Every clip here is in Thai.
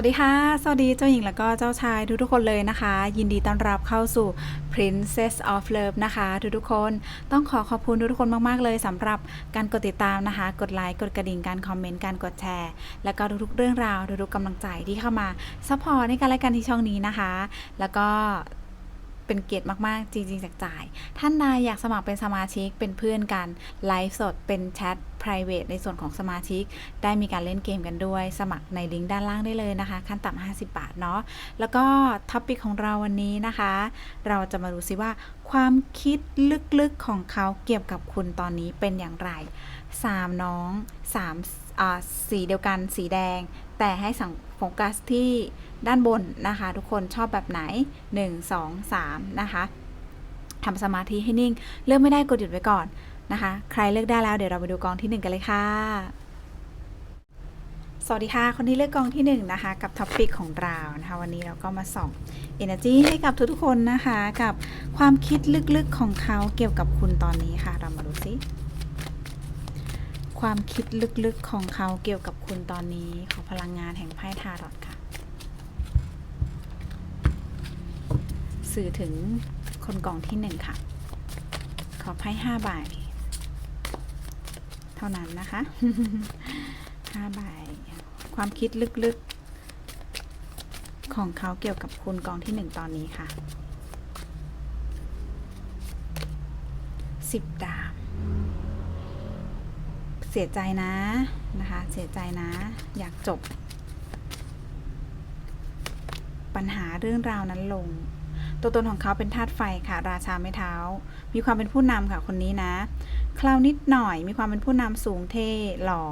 วัสดีค่ะ สวัสดีเจ้าหญิงแล้วก็เจ้าชายทุกๆคนเลยนะคะ ยินดีต้อนรับเข้าสู่ Princess of Love นะคะ ทุกๆคนต้องขอขอบคุณทุกๆคนมากๆเลยสำหรับการกดติดตามนะคะ กดไลค์กดกระดิ่งการคอมเมนต์การกดแชร์ แล้วก็ทุกๆเรื่องราวทุกๆกำลังใจที่เข้ามาซัพพอร์ตในการรายการที่ช่องนี้นะคะ แล้วก็ เป็นเกียรติมากๆ จริงๆจากจ่ายท่านใดอยากสมัครเป็นสมาชิกเป็นเพื่อนกัน ไลฟ์สดเป็นแชท private ในส่วนของสมาชิก ได้มีการเล่นเกมกันด้วย สมัครในลิงก์ด้านล่างได้เลยนะคะ ขั้นต่ำ50 บาทเนาะแล้วก็ท็อปิกของเราวันนี้นะคะ เราจะมาดูซิว่า ความคิดลึกๆของเขาเกี่ยวกับคุณตอนนี้เป็นอย่างไรสามน้องสามอ่าสีเดียวกันสีแดง แต่ให้สังโฟกัสที่ด้านบนนะคะ ทุกคนชอบแบบไหน 1 2 3 นะคะทำสมาธิให้นิ่ง เลือกไม่ได้กดหยุดไว้ก่อนนะคะ ใครเลือกได้แล้วเดี๋ยวเราไปดูกองที่ 1 กันเลยค่ะ สวัสดีค่ะ คนที่เลือกกองที่1นะคะกับท็อปปิกของเรานะคะวันนี้เราก็มาส่อง Energy ให้กับทุกๆคนนะคะ กับความคิดลึกๆของเขาเกี่ยวกับคุณตอนนี้ค่ะ เรามาดูซิความคิดลึกๆของเขาเกี่ยวกับคุณตอนนี้ขอพลังงานแห่งไพ่ทารอตค่ะ สื่อถึงคนกองที่หนึ่งค่ะ ขอไพ่ห้าใบเท่านั้นนะคะห้าใบ ความคิดลึกๆ ของเขาเกี่ยวกับคุณกองที่หนึ่งตอนนี้ค่ะสิบดาบเสียใจนะนะคะ เสียใจนะ อยากจบ ปัญหาเรื่องราวนั้นลง ตัวตนของเขาเป็นธาตุไฟค่ะ ราชาไม้เท้า มีความเป็นผู้นำค่ะคนนี้นะคราวนิดหน่อย มีความเป็นผู้นำสูงเท่หล่อ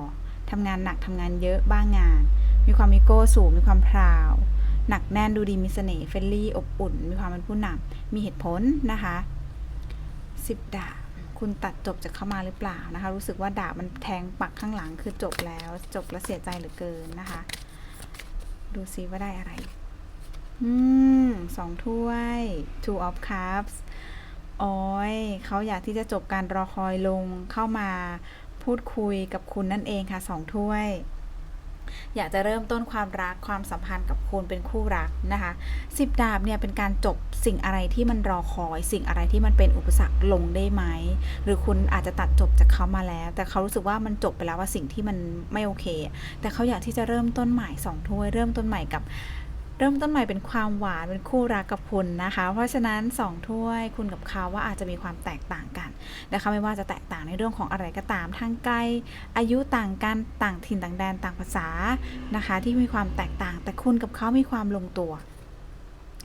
ทำงานหนักทำงานเยอะบ้างงาน มีความมีโก้สูง มีความพราว หนักแน่นดูดีมีเสน่ห์เฟรนลี่อบอุ่น มีความเป็นผู้นำมีเหตุผลนะคะสิบดาบคุณตัดจบจากเข้ามาหรือเปล่านะคะ รู้สึกว่าดาบมันแทงปักข้างหลังคือจบแล้วจบแล้วเสียใจเหลือเกินนะคะ ดูซิว่าได้อะไร อืมสองถ้วย two of cups โอ้ยเขาอยากที่จะจบการรอคอยลงเข้ามา พูดคุยกับคุณนั่นเองค่ะสองถ้วย อยากจะเริ่มต้นความรักความสัมพันธ์กับคุณเป็นคู่รักนะคะสิบดาบเนี่ยเป็นการจบสิ่งอะไรที่มันรอคอย สิ่งอะไรที่มันเป็นอุปสรรคลงได้ไหม หรือคุณอาจจะตัดจบจากเขามาแล้ว แต่เขารู้สึกว่ามันจบไปแล้วว่าสิ่งที่มันไม่โอเค แต่เขาอยากที่จะเริ่มต้นใหม่สองถ้วย เริ่มต้นใหม่กับ เริ่มต้นใหม่เป็นความหวานเป็นคู่รักกับคุณนะคะ เพราะฉะนั้นสองถ้วยคุณกับเขาว่าอาจจะมีความแตกต่างกันนะคะไม่ว่าจะแตกต่างในเรื่องของอะไรก็ตามทางไกล อายุต่างกันต่างถิ่นต่างแดนต่างภาษานะคะ ที่มีความแตกต่าง แต่คุณกับเขามีความลงตัว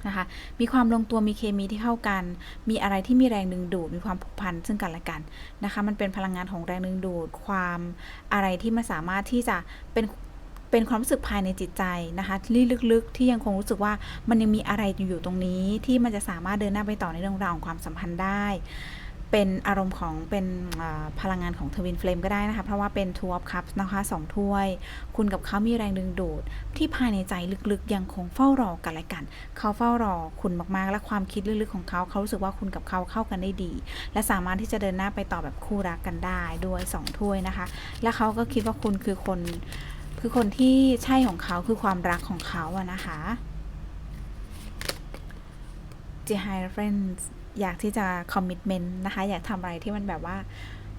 นะคะมีความลงตัวมีเคมีที่เข้ากัน มีอะไรที่มีแรงดึงดูด มีความผูกพันซึ่งกันและกันนะคะ มันเป็นพลังงานของแรงดึงดูด ความอะไรที่มันสามารถที่จะเป็น เป็นความรู้สึกภายในจิตใจนะคะที่ลึกๆ ที่ยังคงรู้สึกว่ามันยังมีอะไรอยู่ตรงนี้ ที่มันจะสามารถเดินหน้าไปต่อในเรื่องราวของความสัมพันธ์ได้ เป็นอารมณ์ของเป็นพลังงานของทวินเฟลมก็ได้นะคะ เพราะว่าเป็น two of cups นะคะสองถ้วย คุณกับเขามีแรงดึงดูด ที่ภายในใจลึกๆ ยังคงเฝ้ารอกันและกัน เขาเฝ้ารอคุณมากๆ และความคิดลึกๆของเขาเขารู้สึกว่าคุณกับเขาเข้ากันได้ดี และสามารถที่จะเดินหน้าไปต่อแบบคู่รักกันได้ด้วยสองถ้วยนะคะ และเขาก็คิดว่าคุณคือคน คือคนที่ใช่ของเขาคือความรักของเขาอะนะคะ j h i r e n อยากที่จะคอมมิ t เมนต์นะคะ อยากทำอะไรที่มันแบบว่า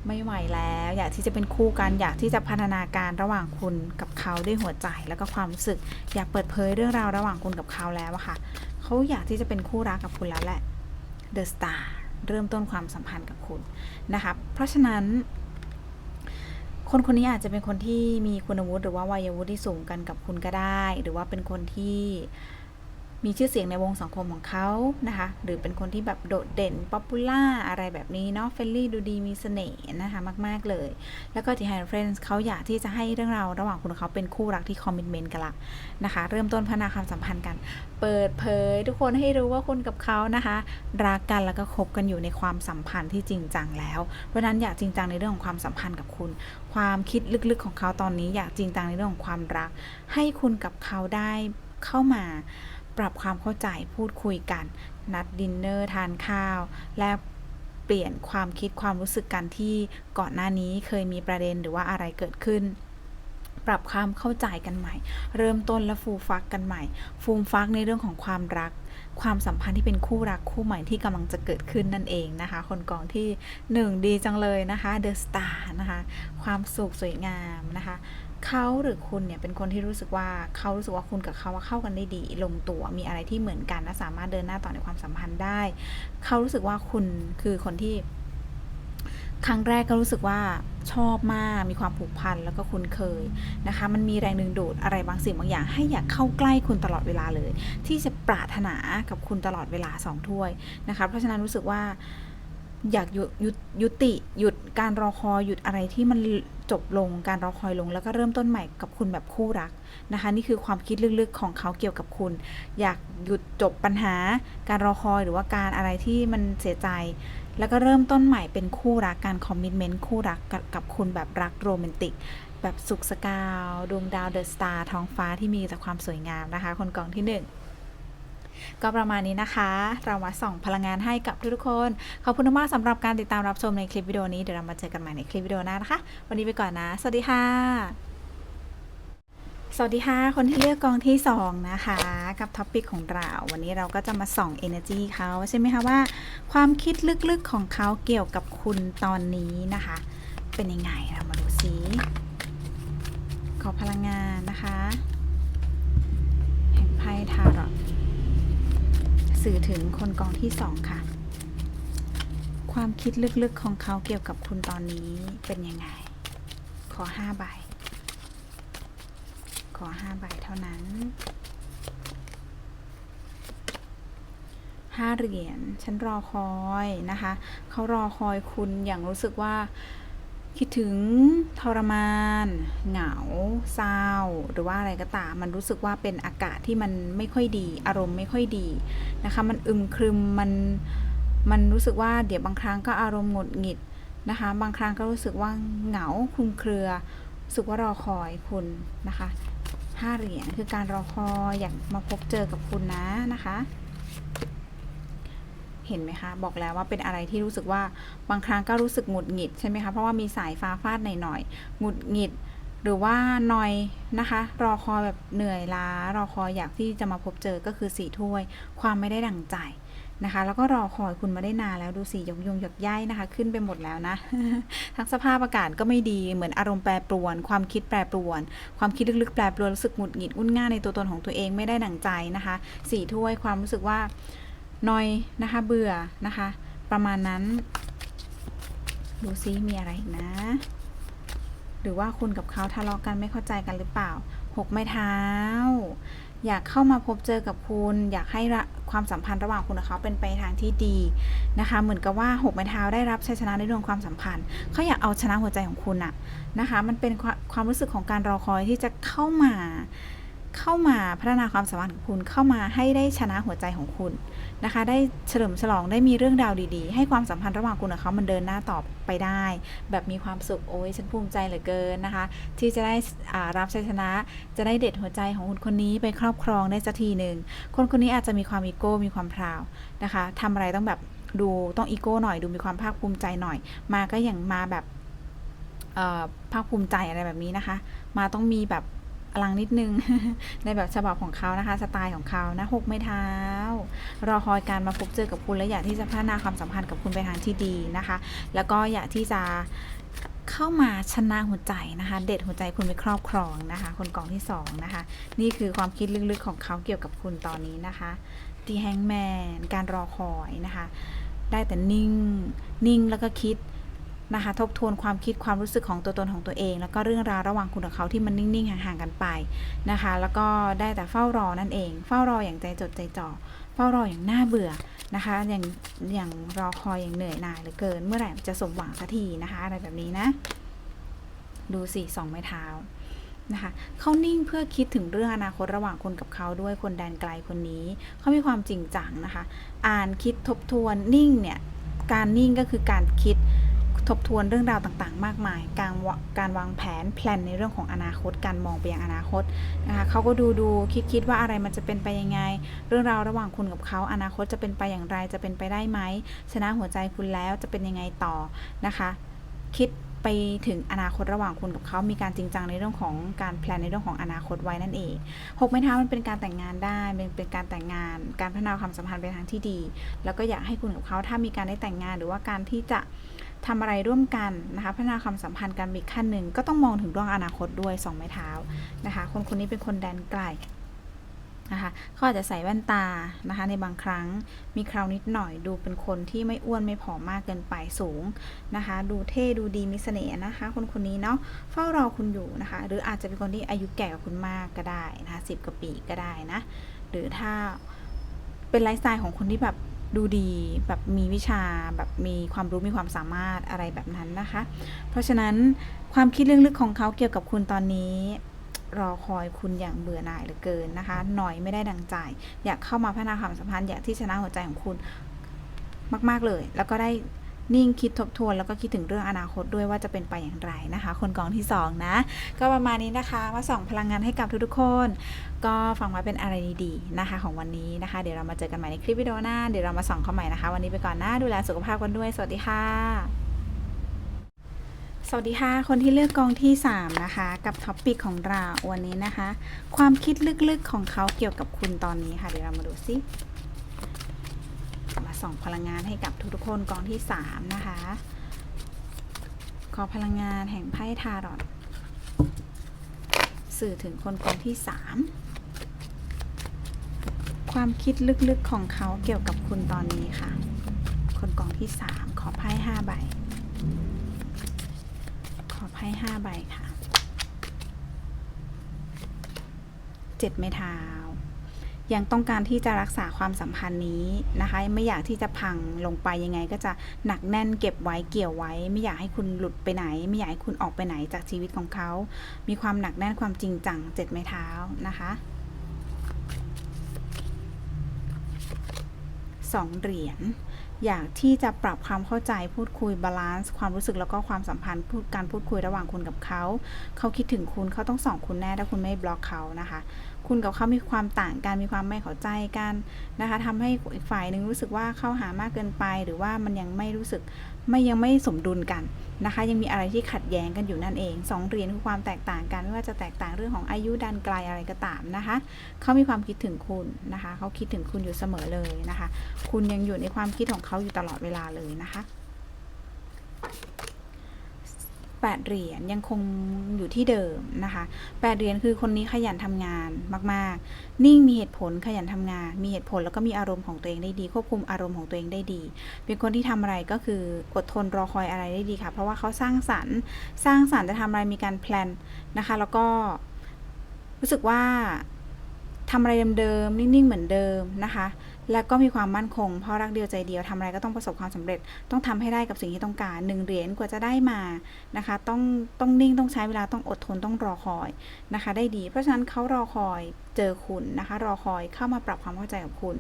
ไม่ไหวแล้ว อยากที่จะเป็นคู่กัน อยากที่จะพัฒนาการระหว่างคุณกับเขาด้วยหัวใจแล้วก็ความรู้สึก อยากเปิดเผยเรื่องราวระหว่างคุณกับเขาแล้วอะค่ะเขาอยากที่จะเป็นคู่รักกับคุณแล้วแหละ The Star เริ่มต้นความสัมพันธ์กับคุณนะคะ เพราะฉะนั้น คนคนนี้อาจจะเป็นคนที่มีคุณวุฒิหรือว่าวัยวุฒิที่สูงกันกับคุณก็ได้ หรือว่าเป็นคนที่ มีชื่อเสียงในวงสังคมของเขานะคะ หรือเป็นคนที่แบบโดดเด่นป๊อปปูล่าอะไรแบบนี้เนาะเฟลลี่ดูดีมีเสน่ห์นะคะมาก ๆ เลย แล้วก็ที่ h ฮ f r i e n d s เขาอยากที่จะให้เรื่องราวระหว่างคุณกับเขาเป็นคู่รักที่คอมมิ t เมนต์กันละนะคะ เริ่มต้นพัฒนาความสัมพันธ์กัน เปิดเผยทุกคนให้รู้ว่าคุณกับเขานะคะ รักกันแล้วก็คบกันอยู่ในความสัมพันธ์ที่จริงจังแล้ว เพราะฉะนั้นอยากจริงจังในเรื่องของความสัมพันธ์กับคุณ ความคิดลึกๆของเขาตอนนี้อยากจริงจังในเรื่องของความรัก ให้คุณกับเขาได้เข้ามา ปรับความเข้าใจพูดคุยกัน นัดดินเนอร์ทานข้าว และเปลี่ยนความคิดความรู้สึกกันที่ก่อนหน้านี้เคยมีประเด็นหรือว่าอะไรเกิดขึ้น ปรับความเข้าใจกันใหม่ เริ่มต้นและฟูมฟักกันใหม่ ฟูมฟักในเรื่องของความรัก ความสัมพันธ์ที่เป็นคู่รักคู่ใหม่ที่กำลังจะเกิดขึ้นนั่นเองนะคะ คนกองที่หนึ่งดีจังเลยนะคะ The Star นะคะ ความสุขสวยงามนะคะ เขาหรือคุณเนี่ยเป็นคนที่รู้สึกว่าเขารู้สึกว่าคุณกับเขาว่าเข้ากันได้ดี ลงตัวมีอะไรที่เหมือนกันและสามารถเดินหน้าต่อในความสัมพันธ์ได้ เขารู้สึกว่าคุณคือคนที่ ครั้งแรกก็รู้สึกว่าชอบมากมีความผูกพันแล้วก็คุ้นเคยนะคะ มันมีแรงดึงดูดอะไรบางสิ่งบางอย่าง ให้อยากเข้าใกล้คุณตลอดเวลาเลย ที่จะปรารถนากับคุณตลอดเวลาสองถ้วยนะคะ เพราะฉะนั้นรู้สึกว่า อยากหยุดยุดยุติ หยุดการรอคอยหยุดอะไรที่มันจบลงการรอคอยลง แล้วก็เริ่มต้นใหม่กับคุณแบบคู่รักนะคะ นี่คือความคิดลึกๆของเขาเกี่ยวกับคุณ อยากหยุดจบปัญหา การรอคอยหรือว่าการอะไรที่มันเสียใจ แล้วก็เริ่มต้นใหม่เป็นคู่รักการคอมมิชเมนต์คู่รักกับกับคุณแบบรักโรแมนติกแบบสุขสกาวดวงดาวเดอะสตาร์ท้องฟ้าที่มีแต่ความสวยงามนะคะ คนกองที่หนึ่ง ก็ประมาณนี้นะคะ เรามาส่องพลังงานให้กับทุกๆคน ขอบคุณมากสำหรับการติดตามรับชมในคลิปวิดีโอนี้ เดี๋ยวเรามาเจอกันใหม่ในคลิปวิดีโอหน้านะคะ วันนี้ไปก่อนนะ สวัสดีค่ะสวัสดีค่ะ คนที่เลือกกองที่ 2 นะคะ กับท็อปิกของเรา วันนี้เราก็จะมาส่อง Energy เขาใช่ไหมคะว่า ความคิดลึกๆของเขาเกี่ยวกับคุณตอนนี้นะคะ เป็นยังไงเรามาดูซิขอพลังงานนะคะ แห่งไพ่ทารอต สื่อถึงคนกองที่สองค่ะ ความคิดลึกๆของเขาเกี่ยวกับคุณตอนนี้เป็นยังไง ขอห้าใบ ขอห้าใบเท่านั้นห้าเหรียญฉันรอคอยนะคะ เขารอคอยคุณอย่างรู้สึกว่า คิดถึงทรมาน เหงา เศร้า หรือว่าอะไรก็ตาม มันรู้สึกว่าเป็นอากาศที่มันไม่ค่อยดี อารมณ์ไม่ค่อยดีนะคะ มันอึมครึม มัน มันรู้สึกว่าเดี๋ยวบางครั้งก็อารมณ์หงุดหงิดนะคะ บางครั้งก็รู้สึกว่าเหงาคลุมเครือ รู้สึกว่ารอคอยคุณนะคะห้าเหรียญคือการรอคอยอยากมาพบเจอกับคุณนะนะคะ เห็นไหมคะ บอกแล้วว่าเป็นอะไรที่รู้สึกว่าบางครั้งก็รู้สึกหงุดหงิดใช่ไหมคะ เพราะว่ามีสายฟ้าฟาดหน่อยๆหงุดหงิดหรือว่านอยนะคะ รอคอยแบบเหนื่อยล้า รอคอยอยากที่จะมาพบเจอก็คือสี่ถ้วย ความไม่ได้ดั่งใจนะคะ แล้วก็รอคอยคุณมาได้นานแล้วดูสิยงยงหยกย่ายนะคะ ขึ้นไปหมดแล้วนะ ทั้งสภาพอากาศก็ไม่ดีเหมือนอารมณ์แปรปรวน ความคิดแปรปรวน ความคิดลึกๆแปรปรวนรู้สึกหงุดหงิดงุ่นง่าในตัวตนของตัวเองไม่ได้ดั่งใจนะคะ สี่ถ้วยความรู้สึกว่า นอยนะคะ เบื่อนะคะ ประมาณนั้น ดูซิมีอะไรอีกนะ หรือว่าคุณกับเขาทะเลาะกันไม่เข้าใจกันหรือเปล่าหกไม้เท้า อยากเข้ามาพบเจอกับคุณ อยากให้ความสัมพันธ์ระหว่างคุณกับเขาเป็นไปทางที่ดีนะคะ เหมือนกับว่าหกไม้เท้าได้รับชัยชนะในเรื่องความสัมพันธ์เขาอยากเอาชนะหัวใจของคุณอะนะคะ มันเป็นความความรู้สึกของการรอคอยที่จะเข้ามา เข้ามาพัฒนาความสัมพันธ์ของคุณเข้ามาให้ได้ชนะหัวใจของคุณนะคะ ได้เฉลิมฉลองได้มีเรื่องราวดีๆ ให้ความสัมพันธ์ระหว่างคุณกับเขามันเดินหน้าต่อไปได้ แบบมีความสุขโอ้ยฉันภูมิใจเหลือเกินนะคะ ที่จะได้อ่ารับชัยชนะ จะได้เด็ดหัวใจของคุณคนนี้ไปครอบครองได้สักทีหนึ่งคนคนนี้อาจจะมีความอีโก้มีความพราวนะคะทำอะไรต้องแบบดูต้องอีโก้หน่อยดูมีความภาคภูมิใจหน่อย มาก็อย่างมาแบบเอ่อภาคภูมิใจอะไรแบบนี้นะคะ มาต้องมีแบบ อลังนิดนึง ในแบบฉบับของเขานะคะ สไตล์ของเขานะหกไม้เท้า รอคอยการมาพบเจอกับคุณและอยากที่จะพัฒนาความสัมพันธ์กับคุณไปทางที่ดีนะคะ แล้วก็อยากที่จะเข้ามาชนะหัวใจนะคะ เด็ดหัวใจคุณไปครอบครองนะคะ คนกองที่สองนะคะ นี่คือความคิดลึกๆของเขาเกี่ยวกับคุณตอนนี้นะคะดีแฮงแมนการรอคอยนะคะ ได้แต่นิ่ง นิ่งแล้วก็คิด นะคะทบทวนความคิดความรู้สึกของตัวตนของตัวเอง แล้วก็เรื่องราวระหว่างคุณกับเขาที่มันนิ่งๆห่างๆกันไปนะคะ แล้วก็ได้แต่เฝ้ารอนั่นเอง เฝ้ารออย่างใจจดใจจ่อเฝ้ารออย่างน่าเบื่อนะคะอย่างอย่างรอคอยอย่างเหนื่อยหน่ายเหลือเกิน เมื่อไหร่จะสมหวังสักทีนะคะ อะไรแบบนี้นะ ดูสิสองไม้เท้านะคะเขานิ่งเพื่อคิดถึงเรื่องอนาคตระหว่างคุณกับเขาด้วยคนแดนไกลคนนี้เขามีความจริงจังนะคะ อ่านคิดทบทวนนิ่งเนี่ยการนิ่งก็คือการคิด ทบทวนเรื่องราวต่างๆ มากมาย การวะการวางแผนแพลนในเรื่องของอนาคต การมองไปยังอนาคตนะคะเขาก็ดูดูคิดคิดว่าอะไรมันจะเป็นไปยังไง เรื่องราวระหว่างคุณกับเขาอนาคตจะเป็นไปอย่างไรจะเป็นไปได้ไหมชนะหัวใจคุณแล้วจะเป็นยังไงต่อนะคะ คิดไปถึงอนาคตระหว่างคุณกับเขา มีการจริงจังในเรื่องของการแพลนในเรื่องของอนาคตไว้นั่นเองหกไม้เท้ามันเป็นการแต่งงานได้ เป็นเป็นการแต่งงาน การพัฒนาความสัมพันธ์ไปทางที่ดี แล้วก็อยากให้คุณกับเขาถ้ามีการได้แต่งงานหรือว่าการที่จะ ทำอะไรร่วมกันนะคะ พัฒนาความสัมพันธ์กันอีกขั้นหนึ่งก็ต้องมองถึงเรื่องอนาคตด้วยสองไม้เท้านะคะ คนคนนี้เป็นคนแดนไกลนะคะเขาอาจจะใส่แว่นตานะคะในบางครั้งมีคราวนิดหน่อยดูเป็นคนที่ไม่อ้วนไม่ผอมมากเกินไปสูงนะคะ ดูเท่ดูดีมีเสน่ห์นะคะ คนคนนี้เนาะเฝ้ารอคุณอยู่นะคะ หรืออาจจะเป็นคนที่อายุแก่กว่าคุณมากก็ได้นะคะสิบกว่าปีก็ได้นะ หรือถ้าเป็นไลฟ์สไตล์ของคนที่แบบ ดูดีแบบมีวิชาแบบมีความรู้มีความสามารถอะไรแบบนั้นนะคะ เพราะฉะนั้นความคิดเรื่องลึกของเขาเกี่ยวกับคุณตอนนี้รอคอยคุณอย่างเบื่อหน่ายเหลือเกินนะคะ หน่อยไม่ได้ดังใจ อยากเข้ามาพัฒนาความสัมพันธ์อยากที่ชนะหัวใจของคุณมาก ๆ เลย แล้วก็ได้ นิ่งคิดทบทวน แล้วก็คิดถึงเรื่องอนาคตด้วยว่าจะเป็นไปอย่างไรนะคะ คนกองที่สองนะ ก็ประมาณนี้นะคะมาส่องพลังงานให้กับทุกๆคน ก็ฟังไว้เป็นอะไรดีๆนะคะ ของวันนี้นะคะ เดี๋ยวเรามาเจอกันใหม่ในคลิปวิดีโอหน้าเดี๋ยวเรามาส่องเข้าใหม่นะคะ วันนี้ไปก่อนนะดูแลสุขภาพกันด้วย สวัสดีค่ะสวัสดีค่ะ คนที่เลือกกองที่ 3 นะคะ กับท็อปปิกของเราวันนี้นะคะ ความคิดลึกๆของเขาเกี่ยวกับคุณตอนนี้ค่ะ เดี๋ยวเรามาดูซิ ส่องพลังงานให้กับทุกๆคนกองที่ 3 นะคะ ขอพลังงานแห่งไพ่ทารอตสื่อถึงคนกองที่ 3 ความคิดลึกๆของเขาเกี่ยวกับคุณตอนนี้ค่ะ คนกองที่ 3 ขอไพ่5ใบ ขอไพ่ห้าใบค่ะ เจ็ดไม้เท้า ยังต้องการที่จะรักษาความสัมพันธ์นี้นะคะ ไม่อยากที่จะพังลงไปยังไง ก็จะหนักแน่นเก็บไว้เกี่ยวไว้ ไม่อยากให้คุณหลุดไปไหน ไม่อยากให้คุณออกไปไหนจากชีวิตของเขา มีความหนักแน่นความจริงจังเจ็ดไม้เท้านะคะสองเหรียญอยากที่จะปรับความเข้าใจพูดคุยบาลานซ์ความรู้สึกแล้วก็ความสัมพันธ์พูดการพูดคุยระหว่างคุณกับเขา เขาคิดถึงคุณเขาต้องส่องคุณแน่ถ้าคุณไม่บล็อกเขานะคะ คุณกับเขามีความต่างกันมีความไม่เข้าใจกันนะคะทำให้อีกฝ่ายหนึ่งรู้สึกว่าเข้าหามากเกินไป หรือว่ามันยังไม่รู้สึกไม่ยังไม่สมดุลกันนะคะ ยังมีอะไรที่ขัดแย้งกันอยู่นั่นเองสองเหรียญคือความแตกต่างกันไม่ว่าจะแตกต่างเรื่องของอายุดันไกลอะไรก็ตามนะคะเขามีความคิดถึงคุณนะคะเขาคิดถึงคุณอยู่เสมอเลยนะคะ คุณยังอยู่ในความคิดของเขาอยู่ตลอดเวลาเลยนะคะ แปดเหรียญยังคงอยู่ที่เดิมนะคะแปดเหรียญคือคนนี้ขยันทำงานมาก ๆ นิ่งมีเหตุผลขยันทำงาน มีเหตุผลแล้วก็มีอารมณ์ของตัวเองได้ดี ควบคุมอารมณ์ของตัวเองได้ดี เป็นคนที่ทำอะไรก็คืออดทนรอคอยอะไรได้ดีค่ะ เพราะว่าเขาสร้างสรรค์สร้างสรรค์จะทำอะไรมีการแพลนนะคะ แล้วก็รู้สึกว่าทำอะไรเดิมๆนิ่งๆเหมือนเดิมนะคะ แล้วก็มีความมั่นคง เพราะรักเดียวใจเดียวทำอะไรก็ต้องประสบความสำเร็จ ต้องทำให้ได้กับสิ่งที่ต้องการหนึ่งเหรียญกว่าจะได้มานะคะ ต้องต้องนิ่งต้องใช้เวลาต้องอดทนต้องรอคอยนะคะ ได้ดี เพราะฉะนั้นเขารอคอยเจอคุณนะคะ รอคอยเข้ามาปรับความเข้าใจกับคุณ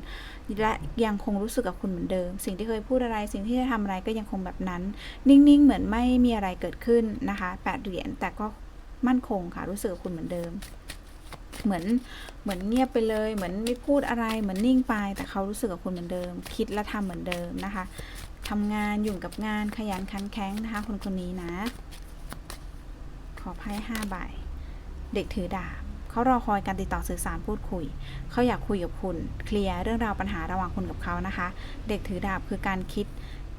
และยังคงรู้สึกกับคุณเหมือนเดิม สิ่งที่เคยพูดอะไร สิ่งที่จะทำอะไรก็ยังคงแบบนั้น นิ่งๆ เหมือนไม่มีอะไรเกิดขึ้นนะคะแปดเหรียญแต่ก็มั่นคงค่ะรู้สึกกับคุณเหมือนเดิม เหมือนเหมือนเงียบไปเลย เหมือนไม่พูดอะไรเหมือนนิ่งไป แต่เขารู้สึกกับคุณเหมือนเดิม คิดและทำเหมือนเดิมนะคะทำงานอยู่กับงานขยันขันแข็งนะคะ คนคนนี้นะ ขอไพ่ห้าใบเด็กถือดาบเขารอคอยการติดต่อสื่อสารพูดคุย เขาอยากคุยกับคุณ เคลียร์เรื่องราวปัญหาระหว่างคุณกับเขานะคะ เด็กถือดาบคือการคิด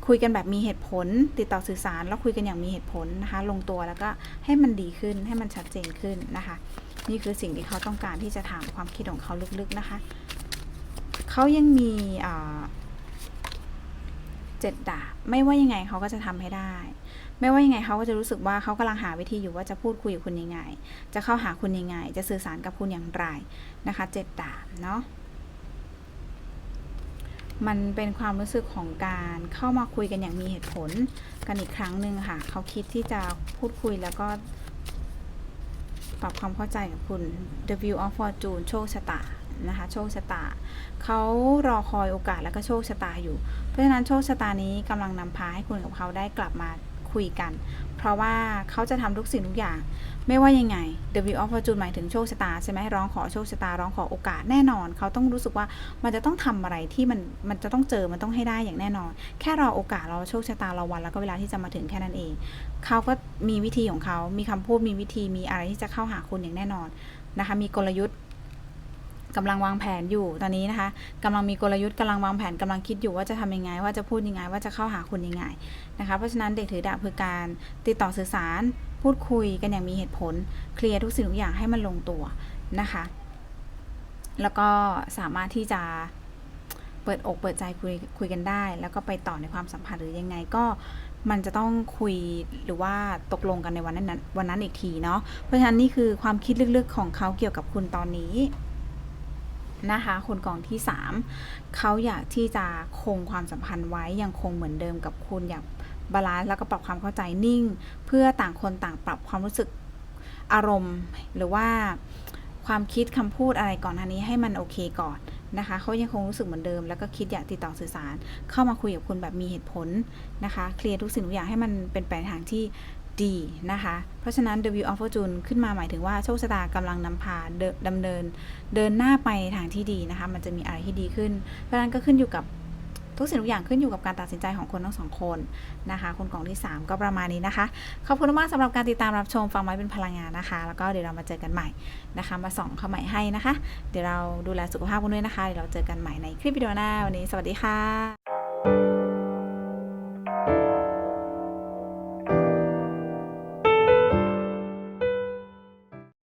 คุยกันแบบมีเหตุผล ติดต่อสื่อสารแล้วคุยกันอย่างมีเหตุผลนะคะ ลงตัวแล้วก็ให้มันดีขึ้นให้มันชัดเจนขึ้นนะคะ นี่คือสิ่งที่เขาต้องการที่จะถามความคิดของเขาลึกๆนะคะเขายังมีเจ็ดดาบไม่ว่ายังไงเขาก็จะทำให้ได้ ไม่ว่ายังไงเขาก็จะรู้สึกว่าเขากำลังหาวิธีอยู่ว่าจะพูดคุยกับคุณยังไง จะเข้าหาคุณยังไง จะสื่อสารกับคุณอย่างไรนะคะเจ็ดดาบเนาะมันเป็นความรู้สึกของการเข้ามาคุยกันอย่างมีเหตุผลกันอีกครั้งหนึ่งค่ะ เขาคิดที่จะพูดคุยแล้วก็ ปรับความเข้าใจกับคุณ The View of Fortune โชคชะตานะคะโชคชะตาเขารอคอยโอกาสแล้วก็โชคชะตาอยู่ เพราะฉะนั้นโชคชะตานี้กำลังนำพาให้คุณกับเขาได้กลับมาคุยกัน เพราะว่าเขาจะทำทุกสิ่งทุกอย่าง ไม่ว่ายังไง The Wheel of Fortune หมายถึงโชคชะตาใช่ไหมร้องขอโชคชะตาร้องขอโอกาสแน่นอน เขาต้องรู้สึกว่ามันจะต้องทำอะไรที่มันมันจะต้องเจอมันต้องให้ได้อย่างแน่นอน แค่รอโอกาสรอโชคชะตารอวันแล้วก็เวลาที่จะมาถึงแค่นั้นเอง เขาก็มีวิธีของเขา มีคำพูดมีวิธีมีอะไรที่จะเข้าหาคุณอย่างแน่นอนนะคะมีกลยุทธ์ กำลังวางแผนอยู่ตอนนี้นะคะกำลังมีกลยุทธ์กำลังวางแผนกำลังคิดอยู่ว่าจะทำยังไง ว่าจะพูดยังไง ว่าจะเข้าหาคุณยังไงนะคะเพราะฉะนั้นเด็กถือดาบคือการติดต่อสื่อสาร พูดคุยกันอย่างมีเหตุผล เคลียร์ทุกสิ่งทุกอย่างให้มันลงตัวนะคะ แล้วก็สามารถที่จะเปิดอกเปิดใจคุยคุยกันได้ แล้วก็ไปต่อในความสัมพันธ์หรือยังไงก็มันจะต้องคุยหรือว่าตกลงกันในวันนั้นวันนั้นอีกทีเนาะเพราะฉะนั้นนี่คือความคิดลึกๆของเขาเกี่ยวกับคุณตอนนี้ นะคะคนกองที่ 3 เขาอยากที่จะคงความสัมพันธ์ไว้ยังคงเหมือนเดิมกับคุณอยากบาลานซ์แล้วก็ปรับความเข้าใจนิ่ง เพื่อต่างคนต่างปรับความรู้สึกอารมณ์ หรือว่าความคิดคำพูดอะไรก่อนอันนี้ให้มันโอเคก่อนนะคะเขายังคงรู้สึกเหมือนเดิม แล้วก็คิดอยากติดต่อสื่อสาร เข้ามาคุยกับคุณแบบมีเหตุผลนะคะ เคลียร์ทุกสิ่งทุกอย่างให้มันเป็นไปในทางที่ ดีนะคะ เพราะฉะนั้น The Wheel of Fortune ขึ้นมาหมายถึงว่าโชคชะตากำลังนำพาดำเนิน เดินหน้าไปทางที่ดีนะคะ มันจะมีอะไรที่ดีขึ้น เพราะฉะนั้นก็ขึ้นอยู่กับทุกสิ่งทุกอย่างขึ้นอยู่กับการตัดสินใจของคนทั้งสองคนนะคะ คนกล่องที่ 3 ก็ประมาณนี้นะคะ ขอบคุณมากสำหรับการติดตามรับชมฟังไว้เป็นพลังงานนะคะ แล้วก็เดี๋ยวเรามาเจอกันใหม่นะคะ มาส่องเข้าใหม่ให้นะคะ เดี๋ยวเราดูแลสุขภาพกันด้วยนะคะเดี๋ยวเราเจอกันใหม่ในคลิปวิดีโอหน้าวันนี้ สวัสดีค่ะ